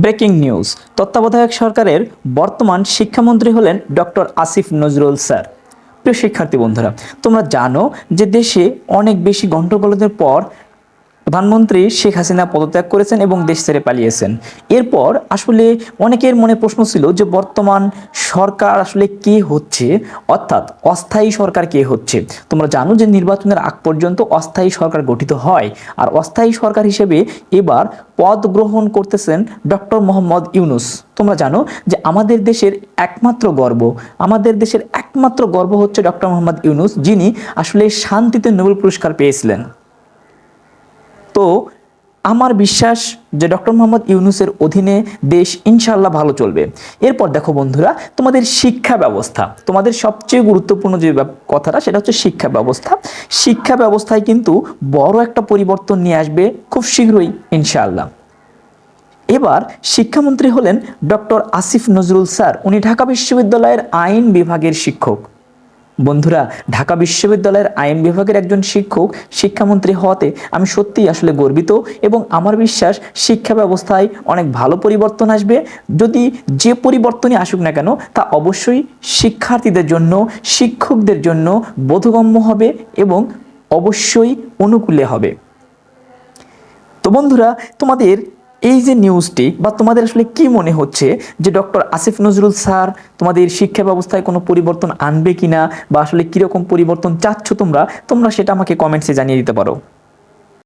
Breaking news. তত্ত্বাবধায়ক সরকারের বর্তমান শিক্ষামন্ত্রী হলেন ডক্টর আসিফ নজরুল স্যার। প্রিয় শিক্ষার্থী বন্ধুরা, তোমরা জানো যে দেশে অনেক বেশি গণ্ডগোলের পর প্রধানমন্ত্রী শেখ হাসিনা পদত্যাগ করেছেন এবং দেশ ছেড়ে পালিয়েছেন। এরপর আসলে অনেকের মনে প্রশ্ন ছিল যে বর্তমান সরকার আসলে কে হচ্ছে? অর্থাৎ অস্থায়ী সরকার কে হচ্ছে? তোমরা জানো যে নির্বাচনের আগ পর্যন্ত অস্থায়ী সরকার গঠিত হয়। আর অস্থায়ী সরকার হিসেবে এবার পদ গ্রহণ করতেছেন ডক্টর মোহাম্মদ ইউনুস। তোমরা জানো যে আমাদের দেশের একমাত্র গর্ব, আমাদের দেশের একমাত্র গর্ব হচ্ছে ডক্টর মোহাম্মদ ইউনুস, যিনি আসলে শান্তিতে নোবেল পুরস্কার পেয়েছিলেন। তো আমার বিশ্বাস যে ডক্টর মোহাম্মদ ইউনুসের অধীনে দেশ ইনশাল্লাহ ভালো চলবে। এরপর দেখো বন্ধুরা, তোমাদের শিক্ষা ব্যবস্থা। তোমাদের সবচেয়ে গুরুত্বপূর্ণ যে কথাটা সেটা হচ্ছে শিক্ষা ব্যবস্থা। শিক্ষা ব্যবস্থায় কিন্তু বড় একটা পরিবর্তন নিয়ে আসবে খুব শীঘ্রই, ইনশাআল্লাহ। এবার শিক্ষামন্ত্রী হলেন ডক্টর আসিফ নজরুল স্যার। উনি ঢাকা বিশ্ববিদ্যালয়ের আইন বিভাগের শিক্ষক। বন্ধুরা, ঢাকা বিশ্ববিদ্যালয়ের আইন বিভাগের একজন শিক্ষক শিক্ষামন্ত্রী হওয়াতে আমি সত্যিই আসলে গর্বিত এবং আমার বিশ্বাস শিক্ষা ব্যবস্থায় অনেক ভালো পরিবর্তন আসবে। যদি যে পরিবর্তনই আসুক না কেন, তা অবশ্যই শিক্ষার্থীদের জন্য, শিক্ষকদের জন্য বোধগম্য হবে এবং অবশ্যই অনুকূলে হবে। তো বন্ধুরা, তোমাদের এই যে নিউজটি বা তোমাদের আসলে কি মনে হচ্ছে যে ডক্টর আসিফ নজরুল স্যার তোমাদের শিক্ষা ব্যবস্থায় কোনো পরিবর্তন আনবে কিনা বা আসলে কীরকম পরিবর্তন চাচ্ছ তোমরা তোমরা সেটা আমাকে কমেন্টসে জানিয়ে দিতে পারো।